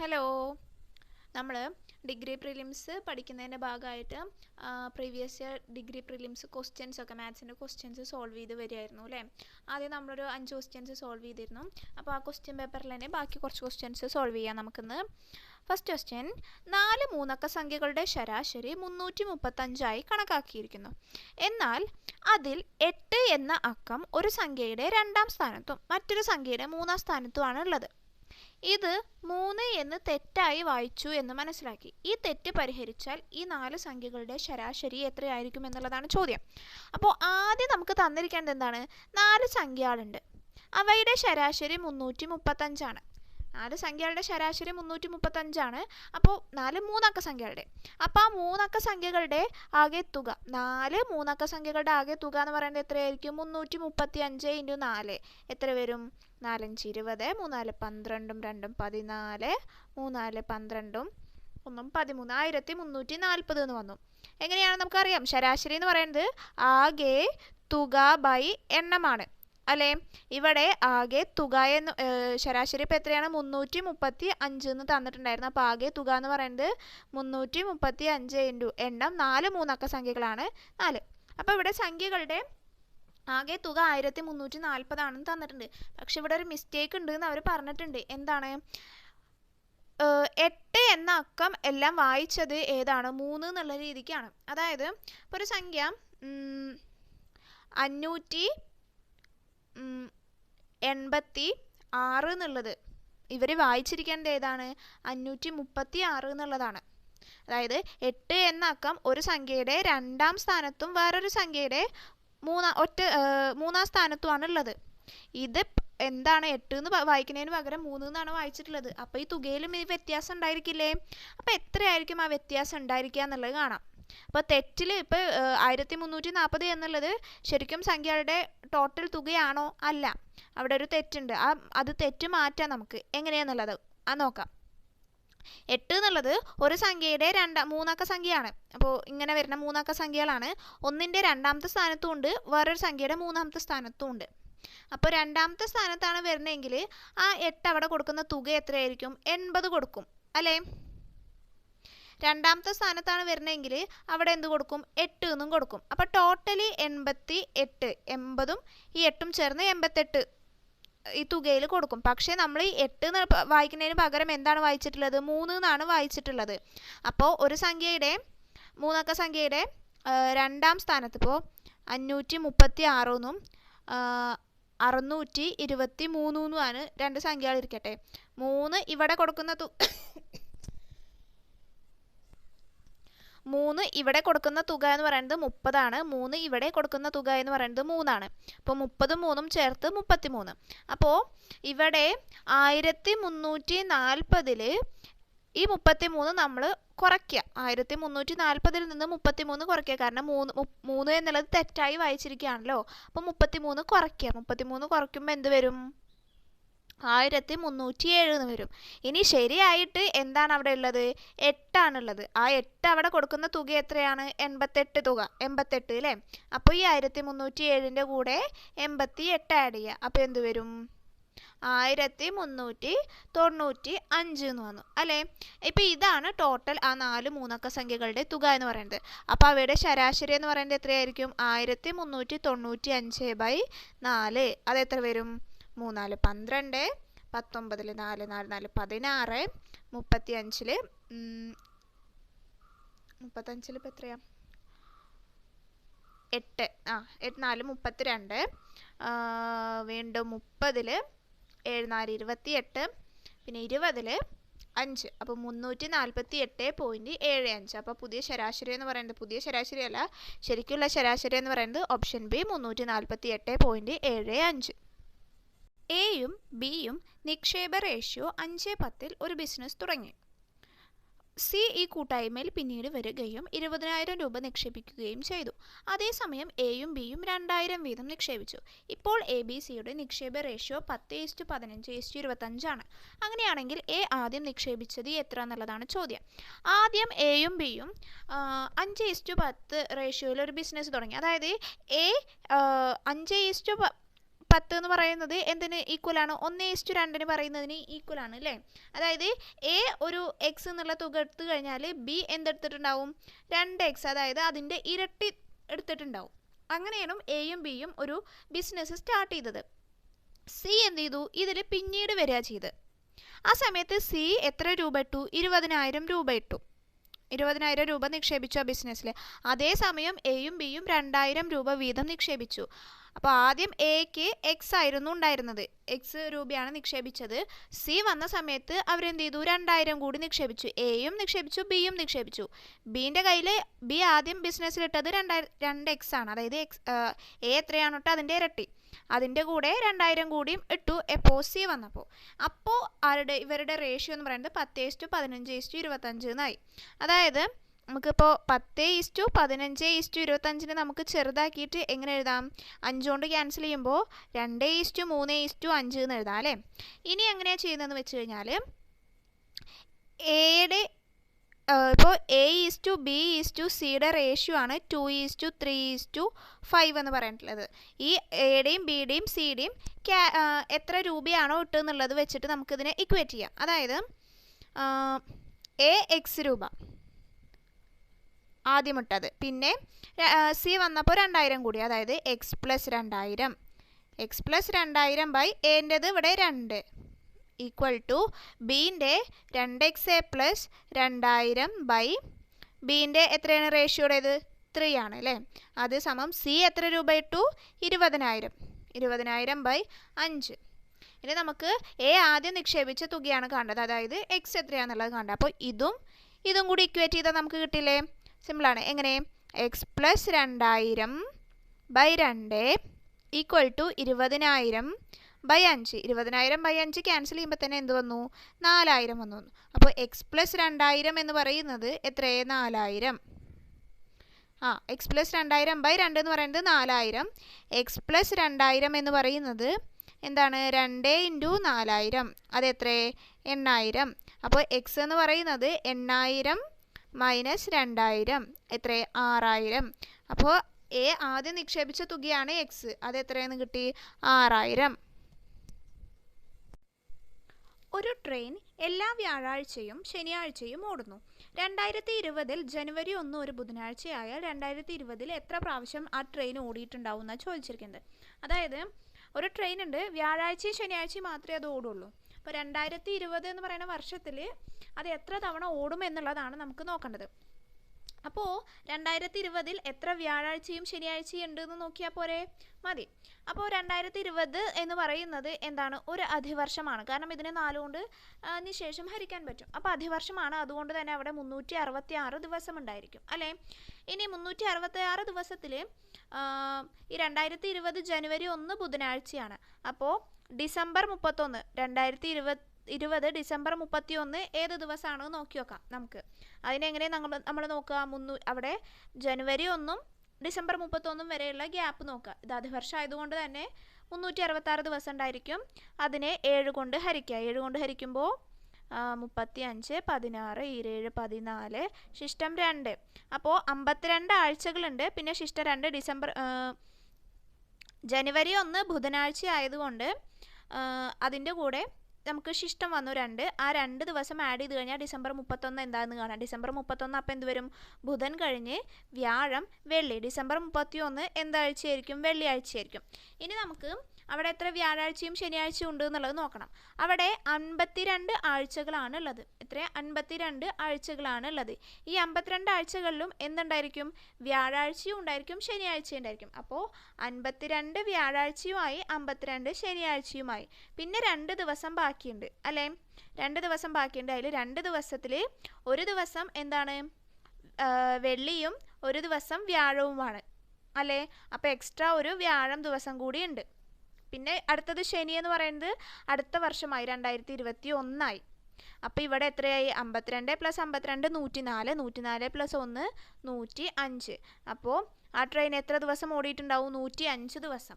Hello നമ്മൾ degree prelims പഠിക്കുന്നതിന്റെ ഭാഗമായിട്ട് previous year degree prelims questions ഒക്കെ മാത്സിന്റെ ക്വസ്റ്റ്യൻസ് സോൾവ് ചെയ്ത് വരികയായിരുന്നു അല്ലേ? ആദ്യം നമ്മളൊരു അഞ്ച് ക്വസ്റ്റ്യൻസ് സോൾവ് ചെയ്തിരുന്നു. അപ്പോൾ ആ ക്വസ്റ്റ്യൻ പേപ്പറിൽ തന്നെ ബാക്കി കുറച്ച് ക്വസ്റ്റ്യൻസ് സോൾവ് ചെയ്യാം നമുക്കിന്ന്. ഫസ്റ്റ് ക്വസ്റ്റ്യൻ നാല് മൂന്നക്ക സംഖ്യകളുടെ ശരാശരി മുന്നൂറ്റി മുപ്പത്തഞ്ചായി കണക്കാക്കിയിരിക്കുന്നു. എന്നാൽ അതിൽ എട്ട് എന്ന അക്കം ഒരു സംഖ്യയുടെ രണ്ടാം സ്ഥാനത്തും മറ്റൊരു സംഖ്യയുടെ മൂന്നാം സ്ഥാനത്തുമാണ് ഉള്ളത്. ഇത് മൂന്ന് എന്ന് തെറ്റായി വായിച്ചു എന്ന് മനസ്സിലാക്കി. ഈ തെറ്റ് പരിഹരിച്ചാൽ ഈ നാല് സംഖ്യകളുടെ ശരാശരി എത്രയായിരിക്കും എന്നുള്ളതാണ് ചോദ്യം. അപ്പോൾ ആദ്യം നമുക്ക് തന്നിരിക്കേണ്ടത് എന്താണ്? നാല് സംഖ്യകളുണ്ട്. അവയുടെ ശരാശരി മുന്നൂറ്റി മുപ്പത്തഞ്ചാണ് നാല് സംഖ്യകളുടെ ശരാശരി മുന്നൂറ്റി മുപ്പത്തഞ്ചാണ് അപ്പോൾ നാല് മൂന്നക്ക സംഖ്യകളുടെ. അപ്പോൾ ആ മൂന്നക്ക സംഖ്യകളുടെ ആകെ തുക നാല് മൂന്നക്ക സംഖ്യകളുടെ ആകെ തുക എന്ന് പറയുന്നത് എത്രയായിരിക്കും? മുന്നൂറ്റി മുപ്പത്തി അഞ്ച് ഇന്റു നാല്. എത്ര വരും? നാലഞ്ച് ഇരുപത് മൂന്നാൽ പന്ത്രണ്ടും രണ്ടും പതിനാല് മൂന്നാൽ പന്ത്രണ്ടും ഒന്നും പതിമൂന്ന് ആയിരത്തി മുന്നൂറ്റി നാൽപ്പത് എന്ന് വന്നു. എങ്ങനെയാണ് നമുക്കറിയാം? ശരാശരി എന്ന് പറയുന്നത് ആകെ തുക ബൈ എണ്ണമാണ്. അല്ലേ? ഇവിടെ ആകെ തുക എന്ന് ശരാശരി ഇപ്പോൾ എത്രയാണ്? മുന്നൂറ്റി മുപ്പത്തി അഞ്ച് എന്ന് തന്നിട്ടുണ്ടായിരുന്നു. അപ്പോൾ ആകെ തുക എന്ന് പറയുന്നത് മുന്നൂറ്റി മുപ്പത്തി അഞ്ച് ഇന്റു എണ്ണം നാല് മൂന്നക്ക സംഖ്യകളാണ് നാല്. അപ്പോൾ ഇവിടെ സംഖ്യകളുടെ ആകെ തുക ആയിരത്തി മുന്നൂറ്റി നാൽപ്പതാണെന്ന് തന്നിട്ടുണ്ട്. പക്ഷെ ഇവിടെ ഒരു മിസ്റ്റേക്ക് ഉണ്ട് എന്ന് അവർ പറഞ്ഞിട്ടുണ്ട്. എന്താണ്? എട്ട് എന്ന അക്കം എല്ലാം വായിച്ചത് ഏതാണ്? മൂന്ന് എന്നുള്ള രീതിക്കാണ്. അതായത് ഒരു സംഖ്യ അഞ്ഞൂറ്റി എൺപത്തി ആറ് എന്നുള്ളത്. ഇവർ വായിച്ചിരിക്കേണ്ടത് ഏതാണ്? അഞ്ഞൂറ്റി മുപ്പത്തി ആറ് എന്നുള്ളതാണ്. അതായത് എട്ട് എന്ന അക്കം ഒരു സംഖ്യയുടെ രണ്ടാം സ്ഥാനത്തും വേറൊരു സംഖ്യയുടെ മൂന്നാം ഒറ്റ മൂന്നാം സ്ഥാനത്തുമാണ് ഉള്ളത് ഇത് എന്താണ് എട്ട് എന്ന് വായിക്കുന്നതിന് പകരം മൂന്ന് എന്നാണ് വായിച്ചിട്ടുള്ളത്. അപ്പോൾ ഈ തുകയിലും ഈ വ്യത്യാസം ഉണ്ടായിരിക്കില്ലേ? അപ്പോൾ എത്രയായിരിക്കും ആ വ്യത്യാസം ഉണ്ടായിരിക്കുക എന്നുള്ളത് കാണാം. അപ്പോൾ തെറ്റിൽ ഇപ്പോൾ ആയിരത്തി മുന്നൂറ്റി നാൽപ്പത് എന്നുള്ളത് ശരിക്കും സംഖ്യകളുടെ ടോട്ടൽ തുകയാണോ? അല്ല. അവിടെ ഒരു തെറ്റുണ്ട്. ആ അത് തെറ്റ് മാറ്റാം നമുക്ക്. എങ്ങനെയാണെന്നുള്ളത് ആ നോക്കാം. എട്ട് എന്നുള്ളത് ഒരു സംഖ്യയുടെ രണ്ടാം മൂന്നക്ക സംഖ്യയാണ്. അപ്പോൾ ഇങ്ങനെ വരുന്ന മൂന്നക്ക സംഖ്യകളാണ്. ഒന്നിന്റെ രണ്ടാമത്തെ സ്ഥാനത്തും ഉണ്ട് വേറൊരു സംഖ്യയുടെ മൂന്നാമത്തെ സ്ഥാനത്തും ഉണ്ട്. അപ്പോൾ രണ്ടാമത്തെ സ്ഥാനത്താണ് വരുന്നതെങ്കിൽ ആ എട്ട് അവിടെ കൊടുക്കുന്ന തുക എത്രയായിരിക്കും? എൺപത് കൊടുക്കും അല്ലേ? രണ്ടാമത്തെ സ്ഥാനത്താണ് വരുന്നതെങ്കിൽ അവിടെ എന്ത് കൊടുക്കും? എട്ട് എന്നും കൊടുക്കും. അപ്പോൾ ടോട്ടലി എൺപത്തി എട്ട് എൺപതും ഈ എട്ടും ചേർന്ന് എൺപത്തെട്ട്. ഈ തുകയിൽ കൊടുക്കും. പക്ഷേ നമ്മൾ ഈ എട്ട് വായിക്കുന്നതിന് പകരം എന്താണ് വായിച്ചിട്ടുള്ളത്? മൂന്ന് എന്നാണ് വായിച്ചിട്ടുള്ളത്. അപ്പോൾ ഒരു സംഖ്യയുടെ മൂന്നക്ക സംഖ്യയുടെ രണ്ടാം സ്ഥാനത്ത് ഇപ്പോൾ അഞ്ഞൂറ്റി മുപ്പത്തി ആറെന്നും അറുന്നൂറ്റി ഇരുപത്തി മൂന്നുമാണ് രണ്ട് സംഖ്യകൾ ഇരിക്കട്ടെ. മൂന്ന് ഇവിടെ കൊടുക്കുന്ന തു മൂന്ന് ഇവിടെ കൊടുക്കുന്ന തുക എന്ന് പറയുന്നത് മുപ്പതാണ്. മൂന്ന് ഇവിടെ കൊടുക്കുന്ന തുക എന്ന് പറയുന്നത് മൂന്നാണ്. അപ്പോൾ മുപ്പതും മൂന്നും ചേർത്ത് മുപ്പത്തി മൂന്ന് അപ്പോൾ ഇവിടെ ആയിരത്തി മുന്നൂറ്റി നാൽപ്പതിൽ ഈ മുപ്പത്തി മൂന്ന് നമ്മൾ കുറയ്ക്കുക. ആയിരത്തി മുന്നൂറ്റി നാൽപ്പതിൽ നിന്ന് മുപ്പത്തി മൂന്ന് കുറയ്ക്കുക. കാരണം മൂന്ന് മൂന്ന് എന്നുള്ളത് തെറ്റായി വായിച്ചിരിക്കുകയാണല്ലോ. അപ്പോൾ മുപ്പത്തി മൂന്ന് കുറയ്ക്കുക. മുപ്പത്തി മൂന്ന് കുറയ്ക്കുമ്പോൾ എന്ത് വരും? ആയിരത്തി മുന്നൂറ്റി ഏഴ് എന്ന് വരും. ഇനി ശരിയായിട്ട് എന്താണ് അവിടെ ഉള്ളത്? എട്ടാണുള്ളത്. ആ എട്ട് അവിടെ കൊടുക്കുന്ന തുക എത്രയാണ്? എൺപത്തെട്ട് തുക. എൺപത്തെട്ട് അല്ലേ അപ്പോൾ ഈ ആയിരത്തി മുന്നൂറ്റി ഏഴിന്റെ കൂടെ എൺപത്തി എട്ട് ആഡ് ചെയ്യുക. അപ്പോൾ എന്ത് വരും? ആയിരത്തി മുന്നൂറ്റി തൊണ്ണൂറ്റി അഞ്ച് എന്ന് വന്നു. അല്ലേ? ഇപ്പോൾ ഇതാണ് ടോട്ടൽ ആ നാല് മൂന്നക്ക സംഖ്യകളുടെ തുക എന്ന് പറയുന്നത്. അപ്പോൾ അവയുടെ ശരാശരി എന്ന് പറയുന്നത് എത്രയായിരിക്കും? ആയിരത്തി മുന്നൂറ്റി തൊണ്ണൂറ്റി അഞ്ച് ബൈ നാല്. അത് എത്ര വരും? മൂന്നാൽ പന്ത്രണ്ട് പത്തൊമ്പതിൽ നാല് നാല് നാല് പതിനാറ് മുപ്പത്തി അഞ്ചിൽ മുപ്പത്തഞ്ചിൽ ഇപ്പം എത്രയാണ് എട്ട് ആ എട്ട് നാല് മുപ്പത്തി രണ്ട് വീണ്ടും മുപ്പതിൽ ഏഴ് നാല് ഇരുപത്തി എട്ട് പിന്നെ ഇരുപതിൽ അഞ്ച്. അപ്പോൾ മുന്നൂറ്റി നാൽപ്പത്തി എട്ട് പോയിന്റ് ഏഴ് അഞ്ച്. അപ്പോൾ പുതിയ ശരാശരി എന്ന് പറയുന്നത് പുതിയ ശരാശരി അല്ല ശരിക്കുള്ള ശരാശരി എന്ന് പറയുന്നത് ഓപ്ഷൻ ബി മുന്നൂറ്റി നാൽപ്പത്തി എട്ട് പോയിന്റ് ഏഴ് അഞ്ച്. എയും ബിയും നിക്ഷേപ റേഷ്യോ അഞ്ച് പത്തിൽ ഒരു ബിസിനസ് തുടങ്ങി. സി ഈ കൂട്ടായ്മയിൽ പിന്നീട് വരികയും ഇരുപതിനായിരം രൂപ നിക്ഷേപിക്കുകയും ചെയ്തു. അതേസമയം എയും ബിയും രണ്ടായിരം വീതം നിക്ഷേപിച്ചു. ഇപ്പോൾ എ ബി സിയുടെ നിക്ഷേപ റേഷ്യോ പത്ത് ഈസ്റ്റ് പതിനഞ്ച് ഈസ്റ്റ് ഇരുപത്തഞ്ചാണ് അങ്ങനെയാണെങ്കിൽ എ ആദ്യം നിക്ഷേപിച്ചത് എത്ര എന്നുള്ളതാണ് ചോദ്യം. ആദ്യം എയും ബിയും അഞ്ച് ഈസ്റ്റ് പത്ത് റേഷ്യോയിൽ ഒരു ബിസിനസ് തുടങ്ങി. അതായത് എ അഞ്ച് ഈസ്റ്റു പത്ത് എന്ന് പറയുന്നത് എന്തിന് ഈക്വൽ ആണ്? ഒന്ന് ഈസ്റ്റു രണ്ടിന് പറയുന്നതിന് ഈക്വൽ ആണ് അല്ലേ? അതായത് എ ഒരു എക്സ് എന്നുള്ള തുക എടുത്തു കഴിഞ്ഞാൽ ബി എന്തെടുത്തിട്ടുണ്ടാവും? രണ്ട് എക്സ് അതായത് അതിന്റെ ഇരട്ടി എടുത്തിട്ടുണ്ടാവും. അങ്ങനെയാണ് എയും ബിയും ഒരു ബിസിനസ് സ്റ്റാർട്ട് ചെയ്തത്. സി എന്ത് ചെയ്തു? ഇതിൽ പിന്നീട് വരിക ചെയ്ത്. ആ സമയത്ത് സി എത്ര രൂപ ഇട്ടു? ഇരുപതിനായിരം രൂപ ഇട്ടു. ഇരുപതിനായിരം രൂപ നിക്ഷേപിച്ചു ആ ബിസിനസ്സിൽ അതേസമയം എയും ബിയും രണ്ടായിരം രൂപ വീതം നിക്ഷേപിച്ചു. അപ്പോൾ ആദ്യം എക്ക് എക്സ് ആയിരുന്നു ഉണ്ടായിരുന്നത്. എക്സ് രൂപയാണ് നിക്ഷേപിച്ചത്. സി വന്ന സമയത്ത് അവരെന്ത് ചെയ്തു രണ്ടായിരം കൂടി നിക്ഷേപിച്ചു. എയും നിക്ഷേപിച്ചു ബിയും നിക്ഷേപിച്ചു. ബീന്റെ കയ്യിൽ ബി ആദ്യം ബിസിനസ്സിലിട്ടത് രണ്ടായിരം രണ്ട് എക്സ് ആണ്. അതായത് എക്സ് എ എത്രയാണ് ഇട്ട് അതിന്റെ ഇരട്ടി. അതിന്റെ കൂടെ രണ്ടായിരം കൂടിയും ഇട്ടു. എപ്പോൾ സി വന്നപ്പോൾ അപ്പോൾ ആരുടെ ഇവരുടെ റേഷ്യോ എന്ന് പറയുന്നത് പത്ത് ഈസ്റ്റു പതിനഞ്ച് ഈസ്റ്റു ഇരുപത്തഞ്ച് എന്നായി. അതായത് നമുക്കിപ്പോൾ പത്ത് ഈസ്റ്റു പതിനഞ്ച് ഈസ്റ്റു ഇരുപത്തഞ്ചിന് നമുക്ക് ചെറുതാക്കിയിട്ട് എങ്ങനെ എഴുതാം? അഞ്ചുകൊണ്ട് ക്യാൻസൽ ചെയ്യുമ്പോൾ രണ്ട് ഈസ്റ്റു മൂന്ന് ഈസ്റ്റു അഞ്ച് എന്ന് എഴുതാം അല്ലേ? ഇനി എങ്ങനെയാണ് ചെയ്യുന്നതെന്ന് വെച്ച് കഴിഞ്ഞാൽ എയുടെ ഇപ്പോൾ A is to B is to സിയുടെ റേഷ്യോ ആണ് two is to three is to five എന്ന് പറഞ്ഞിട്ടുള്ളത്. ഈ എയുടെയും ബിയുടെയും സിയുടെയും ക്യാ എത്ര രൂപയാണോ ഇട്ടെന്നുള്ളത് വെച്ചിട്ട് നമുക്കിതിനെ ഇക്വേറ്റ് ചെയ്യാം. അതായത് എ എക്സ് രൂപ. ആദ്യം ഇട്ടത്. പിന്നെ സി വന്നപ്പോൾ രണ്ടായിരം കൂടി. അതായത് എക്സ് പ്ലസ് രണ്ടായിരം. എക്സ് പ്ലസ് രണ്ടായിരം ബൈ എന്റെത് ഇവിടെ രണ്ട്. ഈക്വൽ ടു ബീന്റെ രണ്ട് എക്സ് എ പ്ലസ് രണ്ടായിരം ബൈ ബീന്റെ എത്രയാണ് റേഷ്യോടേത് ത്രീ ആണ് അല്ലേ? അത് സമം സി എത്ര രൂപ ഇട്ടു? ഇരുപതിനായിരം. ഇരുപതിനായിരം ബൈ അഞ്ച്. ഇനി നമുക്ക് എ ആദ്യം നിക്ഷേപിച്ച തുകയാണ് കാണേണ്ടത്. അതായത് എക്സ് എത്രയാണെന്നുള്ളത് കണ്ടത് അപ്പോൾ ഇതും ഇതും കൂടി ഇക്വേറ്റ് ചെയ്താൽ നമുക്ക് കിട്ടില്ലേ? സിമ്പിളാണ്. എങ്ങനെ? എക്സ് പ്ലസ് രണ്ടായിരം ബൈ രണ്ട് ഈക്വൽ ടു ഇരുപതിനായിരം ബൈ അഞ്ച്. ഇരുപതിനായിരം ബൈ അഞ്ച് ക്യാൻസൽ ചെയ്യുമ്പോൾ തന്നെ എന്ത് വന്നു? നാലായിരം വന്നു. അപ്പോൾ എക്സ് പ്ലസ് രണ്ടായിരം എന്ന് പറയുന്നത് എത്രയേ? നാലായിരം. ആ എക്സ് പ്ലസ് രണ്ടായിരം ബൈ രണ്ട് എന്ന് പറയുന്നത് നാലായിരം. എക്സ് പ്ലസ് രണ്ടായിരം എന്ന് പറയുന്നത് എന്താണ്? രണ്ട് ഇന്റു നാലായിരം. അത് എത്രയേ? എണ്ണായിരം. അപ്പോൾ എക്സ് എന്ന് പറയുന്നത് എണ്ണായിരം മൈനസ് രണ്ടായിരം. എത്ര? ആറായിരം. അപ്പോൾ എ ആദ്യം നിക്ഷേപിച്ച തുകയാണ് എക്സ് അത് എത്രയെന്ന് കിട്ടി? ആറായിരം. ഒരു ട്രെയിൻ എല്ലാ വ്യാഴാഴ്ചയും ശനിയാഴ്ചയും ഓടുന്നു. രണ്ടായിരത്തി ഇരുപതിൽ ജനുവരി ഒന്ന് ഒരു ബുധനാഴ്ചയായാൽ രണ്ടായിരത്തി ഇരുപതിൽ എത്ര പ്രാവശ്യം ആ ട്രെയിൻ ഓടിയിട്ടുണ്ടാവും എന്നാണ് ചോദിച്ചിരിക്കുന്നത്. അതായത് ഒരു ട്രെയിൻ ഉണ്ട് വ്യാഴാഴ്ചയും ശനിയാഴ്ചയും മാത്രമേ അത് ഓടുള്ളൂ. അപ്പോൾ രണ്ടായിരത്തി ഇരുപത് എന്ന് പറയുന്ന വർഷത്തിൽ അത് എത്ര തവണ ഓടും എന്നുള്ളതാണ് നമുക്ക് നോക്കേണ്ടത്. അപ്പോൾ രണ്ടായിരത്തി ഇരുപതിൽ എത്ര വ്യാഴാഴ്ചയും ശനിയാഴ്ചയും ഉണ്ട് എന്ന് നോക്കിയാൽ പോരെ? മതി. അപ്പോൾ രണ്ടായിരത്തി ഇരുപത് എന്ന് പറയുന്നത് എന്താണ്? ഒരു അധിവർഷമാണ്. കാരണം ഇതിനെ നാലുകൊണ്ട് ശേഷം ഹരിക്കാൻ പറ്റും. അപ്പോൾ അധിവർഷമാണ്. അതുകൊണ്ട് തന്നെ അവിടെ മുന്നൂറ്റി അറുപത്തി ആറ് ദിവസം ഉണ്ടായിരിക്കും. അല്ലേ? ഇനി മുന്നൂറ്റി അറുപത്തി ആറ് ദിവസത്തിൽ ഈ രണ്ടായിരത്തി ഇരുപത് ജനുവരി ഒന്ന് ബുധനാഴ്ചയാണ്. അപ്പോൾ ഡിസംബർ മുപ്പത്തൊന്ന് രണ്ടായിരത്തി ഇരുപത് ഇരുപത് ഡിസംബർ മുപ്പത്തി ഒന്ന് ഏത് ദിവസമാണ് നോക്കി നോക്കാം നമുക്ക്. അതിനെങ്ങനെ നമ്മൾ നമ്മൾ നോക്കുക? മുന്നൂ അവിടെ ജനുവരി ഒന്നും ഡിസംബർ മുപ്പത്തൊന്നും വരെയുള്ള ഗ്യാപ്പ് നോക്കുക. ഇത് അധിവർഷം ആയതുകൊണ്ട് തന്നെ മുന്നൂറ്റി അറുപത്താറ് ദിവസം ഉണ്ടായിരിക്കും. അതിനെ ഏഴ് കൊണ്ട് ഹരിക്കുക. ഏഴ് കൊണ്ട് ഹരിക്കുമ്പോൾ മുപ്പത്തി അഞ്ച് പതിനാറ് ഇരുപത് പതിനാല് ശിഷ്ടം രണ്ട്. അപ്പോൾ അമ്പത്തിരണ്ട് ആഴ്ചകളുണ്ട്. പിന്നെ ശിഷ്ടം രണ്ട് ഡിസംബർ ജനുവരി ഒന്ന് ബുധനാഴ്ച ആയതുകൊണ്ട് അതിന്റെ കൂടെ നമുക്ക് ശിഷ്ടം വന്നു രണ്ട്. ആ രണ്ട് ദിവസം ആഡ് ചെയ്ത് കഴിഞ്ഞാൽ ഡിസംബർ മുപ്പത്തൊന്ന് എന്താണെന്ന് കാണാം. ഡിസംബർ മുപ്പത്തൊന്ന് അപ്പോൾ എന്ത് വരും? ബുധൻ കഴിഞ്ഞ് വ്യാഴം വെള്ളി. ഡിസംബർ മുപ്പത്തി ഒന്ന് എന്താഴ്ചയായിരിക്കും? വെള്ളിയാഴ്ചയായിരിക്കും. ഇനി നമുക്ക് അവിടെ എത്ര വ്യാഴാഴ്ചയും ശനിയാഴ്ചയും ഉണ്ട് എന്നുള്ളത് നോക്കണം. അവിടെ അൻപത്തിരണ്ട് ആഴ്ചകളാണ് ഉള്ളത്. എത്ര അൻപത്തിരണ്ട് ആഴ്ചകളാണ് ഉള്ളത്. ഈ അമ്പത്തിരണ്ട് ആഴ്ചകളിലും എന്തുണ്ടായിരിക്കും? വ്യാഴാഴ്ചയും ഉണ്ടായിരിക്കും ശനിയാഴ്ചയും ഉണ്ടായിരിക്കും. അപ്പോൾ അൻപത്തിരണ്ട് വ്യാഴാഴ്ചയുമായി അമ്പത്തിരണ്ട് ശനിയാഴ്ചയുമായി. പിന്നെ രണ്ട് ദിവസം ബാക്കിയുണ്ട് അല്ലേ? രണ്ട് ദിവസം ബാക്കിയുണ്ട്. അതിൽ രണ്ട് ദിവസത്തിൽ ഒരു ദിവസം എന്താണ്? വെള്ളിയും ഒരു ദിവസം വ്യാഴവുമാണ് അല്ലേ? അപ്പോൾ എക്സ്ട്രാ ഒരു വ്യാഴം ദിവസം കൂടിയുണ്ട്. പിന്നെ അടുത്തത് ശനി എന്ന് പറയുന്നത് അടുത്ത വർഷമായി രണ്ടായിരത്തി ഇരുപത്തി ഒന്നായി അപ്പോൾ ഇവിടെ എത്രയായി? അമ്പത്തിരണ്ട് പ്ലസ് അമ്പത്തിരണ്ട് നൂറ്റി നാല് നൂറ്റി നാല് പ്ലസ് ഒന്ന് നൂറ്റി അഞ്ച് അപ്പോൾ ആ ട്രെയിൻ എത്ര ദിവസം ഓടിയിട്ടുണ്ടാവും? നൂറ്റി അഞ്ച് ദിവസം.